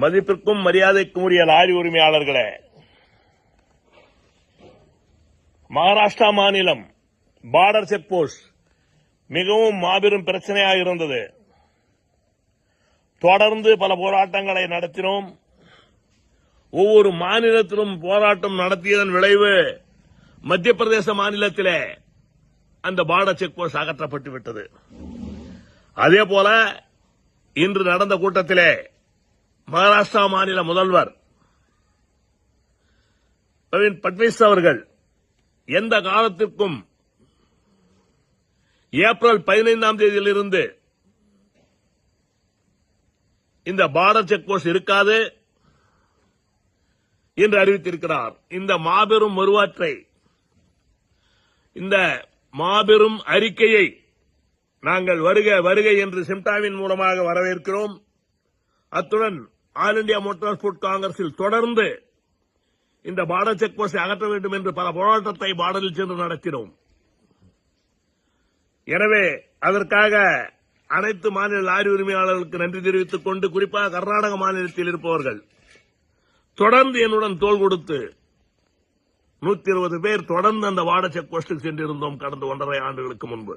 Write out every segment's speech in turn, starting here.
மதிப்பிற்கும் மரியாதைக்கும் உரிய லாரி உரிமையாளர்களே மகாராஷ்டிரா மாநிலம் பார்டர் செக் போஸ்ட் மிகவும் மாபெரும் பிரச்சனையாக இருந்தது. தொடர்ந்து பல போராட்டங்களை நடத்தினோம். ஒவ்வொரு மாநிலத்திலும் போராட்டம் நடத்தியதன் விளைவு மத்திய பிரதேச மாநிலத்திலே அந்த பார்டர் செக் போஸ்ட் அகற்றப்பட்டு விட்டது. அதே போல இன்று நடந்த கூட்டத்திலே மகாராஷ்டிரா மாநில முதல்வர் பிரவீன் பட்னிஸ் அவர்கள் எந்த காலத்திற்கும் ஏப்ரல் பதினைந்தாம் தேதியிலிருந்து இந்த பாரத் செக் போஸ்ட் இருக்காது என்று அறிவித்திருக்கிறார். இந்த மாபெரும் மறுவாற்றை இந்த மாபெரும் அறிக்கையை நாங்கள் வருக வருகை என்று சிம்டாவின் மூலமாக வரவேற்கிறோம். அத்துடன் ஆல் இண்டியா மோட்டார் ஸ்போர்ட் காங்கிரஸில் தொடர்ந்து இந்த பார்டர் செக் போஸ்டை அகற்ற வேண்டும் என்று பல போராட்டத்தை பார்டரில் சென்று நடத்தினோம். எனவே அதற்காக அனைத்து மாநில லாரி உரிமையாளர்களுக்கு நன்றி தெரிவித்துக் கொண்டு குறிப்பாக கர்நாடக மாநிலத்தில் இருப்பவர்கள் தொடர்ந்து என்னுடன் தோள் கொடுத்து நூத்தி இருபது பேர் தொடர்ந்து அந்த வாட செக் போஸ்டுக்கு சென்றிருந்தோம் கடந்த ஒன்றரை ஆண்டுகளுக்கு முன்பு.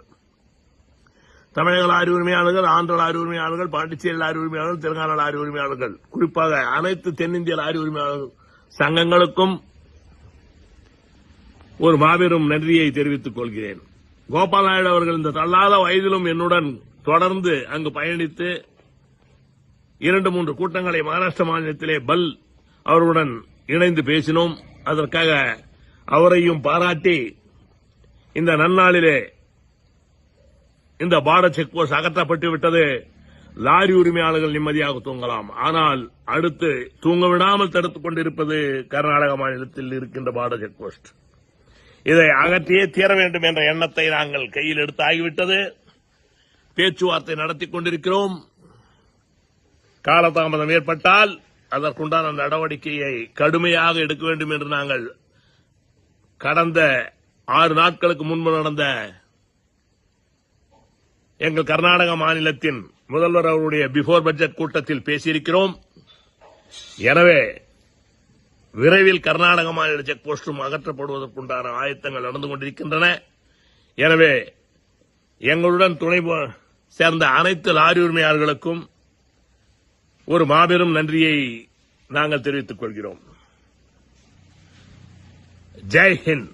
தமிழக லாரி உரிமையாளர்கள் ஆந்திர லாரி உரிமையாளர்கள் பாண்டிச்சேரி லாரி உரிமையாளர்கள் தெலுங்கானா லாரி உரிமையாளர்கள் குறிப்பாக அனைத்து தென்னிந்திய லாரி உரிமையாளர்கள் சங்கங்களுக்கும் ஒரு மாபெரும் நன்றியை தெரிவித்துக் கொள்கிறேன். கோபால் நாயுடு அவர்கள் இந்த தள்ளாத வயதிலும் என்னுடன் தொடர்ந்து அங்கு பயணித்து இரண்டு மூன்று கூட்டங்களை மகாராஷ்டிர மாநிலத்திலே பல் அவர்களுடன் இணைந்து பேசினோம். அதற்காக அவரையும் பாராட்டி இந்த நன்னாளிலே இந்த பார்டர் செக் போஸ்ட் அகற்றப்பட்டு விட்டது. லாரி உரிமையாளர்கள் நிம்மதியாக தூங்கலாம். ஆனால் அடுத்து தூங்க விடாமல் தடுத்துக் கொண்டிருப்பது கர்நாடக மாநிலத்தில் இருக்கின்ற பார்டர் செக் போஸ்ட். இதை அகற்றியே தீர வேண்டும் என்ற எண்ணத்தை நாங்கள் கையில் எடுத்து ஆகிவிட்டது. பேச்சுவார்த்தை நடத்தி கொண்டிருக்கிறோம். காலதாமதம் ஏற்பட்டால் அதற்குண்டான நடவடிக்கையை கடுமையாக எடுக்க வேண்டும் என்று நாங்கள் கடந்த ஆறு நாட்களுக்கு முன்பு நடந்த எங்கள் கர்நாடக மாநிலத்தின் முதல்வர் அவருடைய பிஃபோர் பட்ஜெட் கூட்டத்தில் பேசியிருக்கிறோம். எனவே விரைவில் கர்நாடக மாநில செக் போஸ்டும் அகற்றப்படுவதற்குண்டான ஆயத்தங்கள் நடந்து கொண்டிருக்கின்றன. எனவே எங்களுடன் துணை சேர்ந்த அனைத்து லாரி உரிமையாளர்களுக்கும் ஒரு மாபெரும் நன்றியை நாங்கள் தெரிவித்துக் கொள்கிறோம். ஜெய்ஹிந்த்